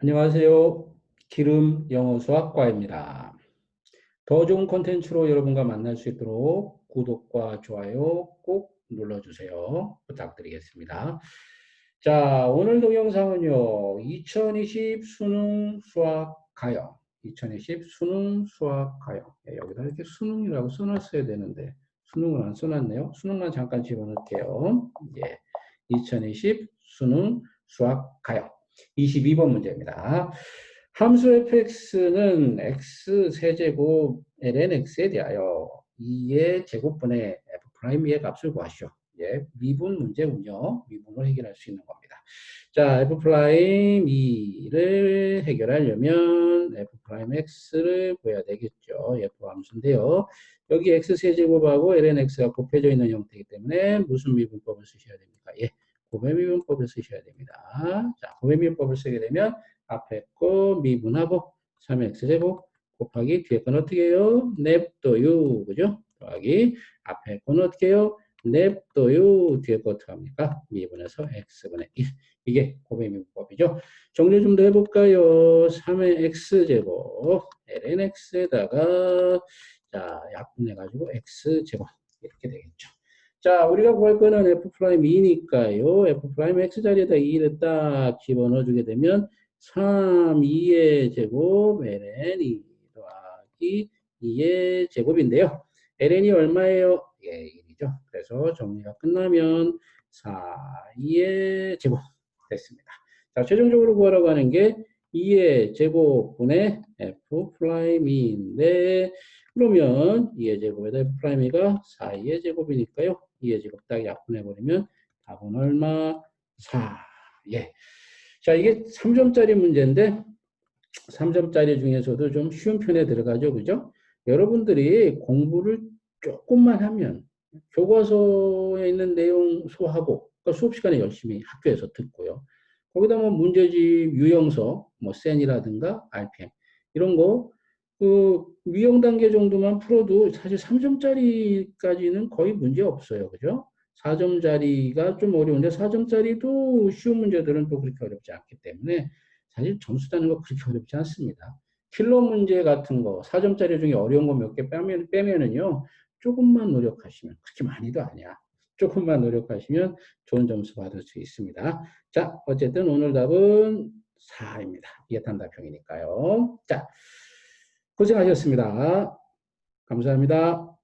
안녕하세요. 기름 영어 수학과입니다. 더 좋은 콘텐츠로 여러분과 만날 수 있도록 구독과 좋아요 꼭 눌러주세요. 부탁드리겠습니다. 자, 오늘 동영상은요. 2020 수능 수학 가형. 2020 수능 수학 가형. 예, 여기다 이렇게 수능이라고 써놨어야 되는데 수능을 안 써놨네요. 수능만 잠깐 집어넣을게요. 예. 2020 수능 수학 가형. 22번 문제입니다. 함수 fx는 x 세제곱 ln x에 대하여 2의 제곱분의 f'의 값을 구하시오. 예, 미분 문제군요. 미분을 해결할 수 있는 겁니다. 자, f'2를 해결하려면 f'x를 구해야 되겠죠. f 함수인데요. 여기 x 세제곱하고 ln x가 곱해져 있는 형태이기 때문에 무슨 미분법을 쓰셔야 됩니까? 예, 고배미분법을 쓰셔야 됩니다. 자, 고배미분법을 쓰게 되면 앞에 거 미분하고 3x제곱 곱하기 뒤에 건 어떻게 해요? 냅둬요. 그죠? 더하기 앞에 건 어떻게 해요? 냅둬요. 뒤에 거 어떻게 합니까? 미분해서 x분의 1. 이게 고배미분법이죠. 정리 좀 더 해볼까요? 3의 x제곱 ln x에다가 자 약분해가지고 x제곱 이렇게 되겠죠. 자, 우리가 구할 거는 f'2니까요. f' x자리에다 2를 딱 집어넣어 주게 되면 3, 2의 제곱, ln 2 더하기 2의 제곱인데요. ln이 얼마예요? 예, 1이죠. 그래서 정리가 끝나면 4, 2의 제곱 됐습니다. 자, 최종적으로 구하라고 하는 게 2의 제곱분의 f'인데 그러면 2의 제곱에다 f'가 4의 제곱이니까요. 2의 제곱 딱 약분해버리면 답은 얼마? 4. 예. 자, 이게 3점짜리 문제인데 3점짜리 중에서도 좀 쉬운 편에 들어가죠. 그죠? 여러분들이 공부를 조금만 하면 교과서에 있는 내용 소화하고 그러니까 수업 시간에 열심히 학교에서 듣고요. 거기다 뭐 문제집, 유형서, 뭐 센이라든가 RPM 이런 거 그 위형 단계 정도만 풀어도 사실 3점짜리까지는 거의 문제 없어요. 그죠? 4점짜리가 좀 어려운데 4점짜리도 쉬운 문제들은 또 그렇게 어렵지 않기 때문에 사실 점수 따는 거 그렇게 어렵지 않습니다. 킬러 문제 같은 거 4점짜리 중에 어려운 거 몇 개 빼면, 빼면은요 조금만 노력하시면 그렇게 많이도 아니야. 조금만 노력하시면 좋은 점수 받을 수 있습니다. 자, 어쨌든 오늘 답은 4입니다. 이게 단답형이니까요. 자, 고생하셨습니다. 감사합니다.